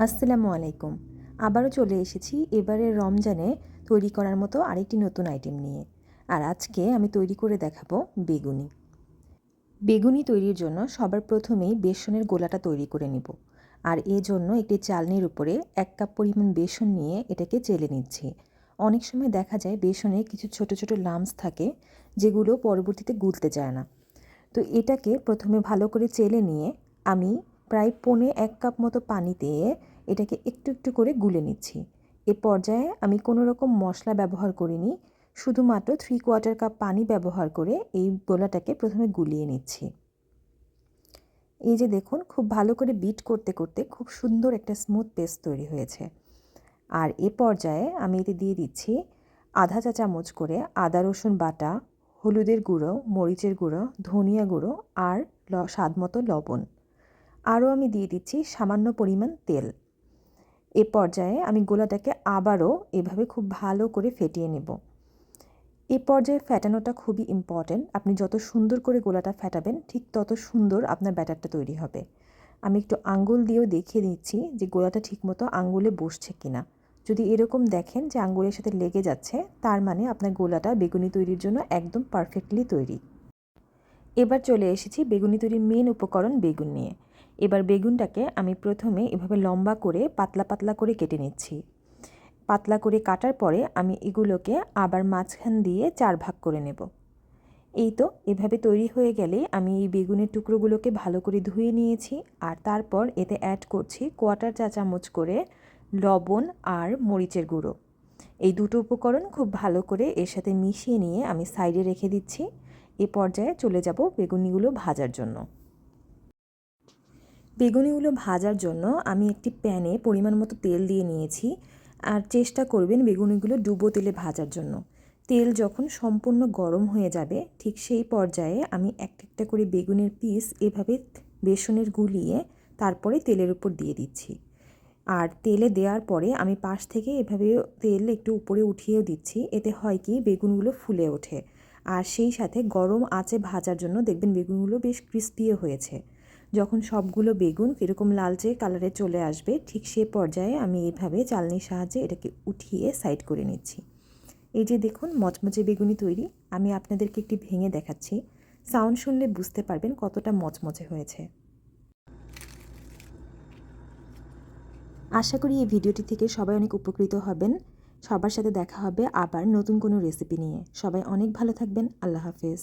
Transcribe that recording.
আসসালামু আলাইকুম। আবারও চলে এসেছি এবারে রমজানে তৈরি করার মতো আরেকটি নতুন আইটেম নিয়ে। আর আজকে আমি তৈরি করে দেখাবো বেগুনি। বেগুনি তৈরির জন্য সবার প্রথমেই বেসনের গোলাটা তৈরি করে নিব। আর জন্য একটি চালনির উপরে এক কাপ পরিমাণ বেসন নিয়ে এটাকে চেলে নিচ্ছি। অনেক সময় দেখা যায় বেসনে কিছু ছোট ছোট লামস থাকে, যেগুলো পরবর্তীতে গুলতে যায় না। তো এটাকে প্রথমে ভালো করে চেলে নিয়ে আমি প্রায় পৌনে এক কাপ মতো পানি দিয়ে এটাকে একটু একটু করে গুলে নিচ্ছি। এ পর্যায়ে আমি কোনো রকম মশলা ব্যবহার করিনি, শুধুমাত্র থ্রি কোয়ার্টার কাপ পানি ব্যবহার করে এই গোলাটাকে প্রথমে গুলিয়ে নিচ্ছি। এই যে দেখুন, খুব ভালো করে বিট করতে করতে খুব সুন্দর একটা স্মুথ পেস্ট তৈরি হয়েছে। আর এ পর্যায়ে আমি এতে দিয়ে দিচ্ছি আধা চা চামচ করে আদা, রসুন বাটা, হলুদের গুঁড়ো, মরিচের গুঁড়ো, ধনিয়া গুঁড়ো আর স্বাদ মতো লবণ। আরও আমি দিয়ে দিচ্ছি সামান্য পরিমাণ তেল। এ পর্যায়ে আমি গোলাটাকে আবারও এভাবে খুব ভালো করে ফেটিয়ে নেব। এ পর্যায়ে ফ্যাটানোটা খুবই ইম্পর্ট্যান্ট আপনি যত সুন্দর করে গোলাটা ফ্যাটাবেন ঠিক তত সুন্দর আপনার ব্যাটারটা তৈরি হবে। আমি একটু আঙ্গুল দিয়েও দেখিয়ে দিচ্ছি যে গোলাটা ঠিকমতো আঙ্গুলে বসছে কিনা। যদি এরকম দেখেন যে আঙ্গুলের সাথে লেগে যাচ্ছে, তার মানে আপনার গোলাটা বেগুনি তৈরির জন্য একদম পারফেক্টলি তৈরি। এবার চলে এসেছি বেগুনি তৈরির মেন উপকরণ বেগুন নিয়ে। এবার বেগুনটাকে আমি প্রথমে এভাবে লম্বা করে পাতলা পাতলা করে কেটে নিচ্ছি। পাতলা করে কাটার পরে আমি এগুলোকে আবার মাঝখান দিয়ে চার ভাগ করে নেব। এই তো, এভাবে তৈরি হয়ে গেলে আমি এই বেগুনের টুকরোগুলোকে ভালো করে ধুয়ে নিয়েছি আর তারপর এতে অ্যাড করছি কোয়াটার চা চামচ করে লবণ আর মরিচের গুঁড়ো। এই দুটো উপকরণ খুব ভালো করে এর সাথে মিশিয়ে নিয়ে আমি সাইডে রেখে দিচ্ছি। এ পর্যায়ে চলে যাব বেগুনিগুলো ভাজার জন্য। বেগুনিগুলো ভাজার জন্য আমি একটি প্যানে পরিমাণ মতো তেল দিয়ে নিয়েছি। আর চেষ্টা করবেন বেগুনিগুলো ডুবো তেলে ভাজার জন্য। তেল যখন সম্পূর্ণ গরম হয়ে যাবে, ঠিক সেই পর্যায়ে আমি একটা একটা করে বেগুনের পিস এভাবে বেসনের গুলিয়ে তারপরে তেলের উপর দিয়ে দিচ্ছি। আর তেলে দেওয়ার পরে আমি পাশ থেকে এভাবে তেল একটু উপরে উঠিয়েও দিচ্ছি। এতে হয় কি, বেগুনগুলো ফুলে ওঠে। আর সেই সাথে গরম আঁচে ভাজার জন্য দেখবেন বেগুনগুলো বেশ ক্রিস্পিও হয়েছে। যখন সবগুলো বেগুন এরকম লালচে কালারে চলে আসবে, ঠিক সে পর্যায়ে আমি এইভাবে চালনির সাহায্যে এটাকে উঠিয়ে সাইড করে নিচ্ছি। এই যে দেখুন, মচমচে বেগুনি তৈরি। আমি আপনাদেরকে একটি ভেঙে দেখাচ্ছি। সাউন্ড শুনলে বুঝতে পারবেন কতটা মচমচে হয়েছে। আশা করি এই ভিডিওটি থেকে সবাই অনেক উপকৃত হবেন। সবার সাথে দেখা হবে আবার নতুন কোনো রেসিপি নিয়ে। সবাই অনেক ভালো থাকবেন। আল্লাহ হাফেজ।